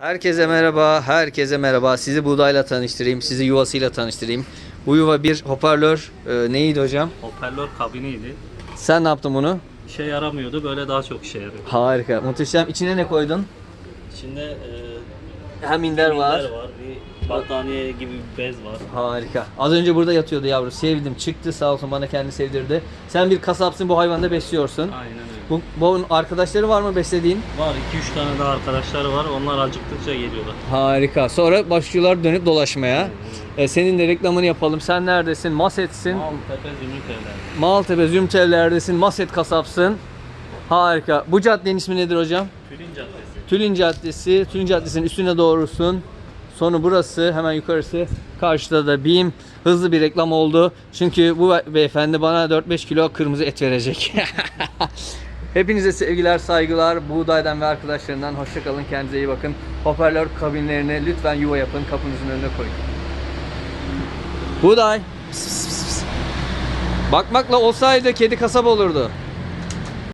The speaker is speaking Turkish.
Herkese merhaba, herkese merhaba. Sizi buğdayla tanıştırayım, sizi yuvasıyla tanıştırayım. Bu yuva bir hoparlör e, neydi hocam? Hoparlör kabiniydi. Sen ne yaptın bunu? İşe yaramıyordu. Böyle daha çok işe yarıyor. Harika, muhteşem. İçine ne koydun? İçinde e, Hem minder var. var. Bir battaniye gibi bir bez var. Harika. Az önce burada yatıyordu yavru. Sevdim. Çıktı sağ olsun bana kendi sevdirdi. Sen bir kasapsın bu hayvanı da besliyorsun. Aynen Bu, bunun arkadaşları var mı beslediğin? Var 2-3 tane daha arkadaşları var. Onlar acıktıkça geliyorlar. Harika. Sonra başlıyorlar dönüp dolaşmaya. E, senin de reklamını yapalım. Sen neredesin? Maset'sin. Maltepe Zümrüt Evler. Maltepe Zümteller'desin. Maset kasapsın. Harika. Bu caddenin ismi nedir hocam? Tülin Caddesi. Tülin Caddesi. Tülin Caddesi'nin üstüne doğrusun. Sonu burası. Hemen yukarısı. Karşıda da BİM. Hızlı bir reklam oldu. Çünkü bu be- beyefendi bana 4-5 kilo kırmızı et verecek. Hepinize sevgiler, saygılar. Buğday'dan ve arkadaşlarından hoşçakalın. Kendinize iyi bakın. Hoparlör kabinlerini lütfen yuva yapın. Kapınızın önüne koyun. Buğday. Pıs pıs pıs. Bakmakla olsaydı kedi kasap olurdu.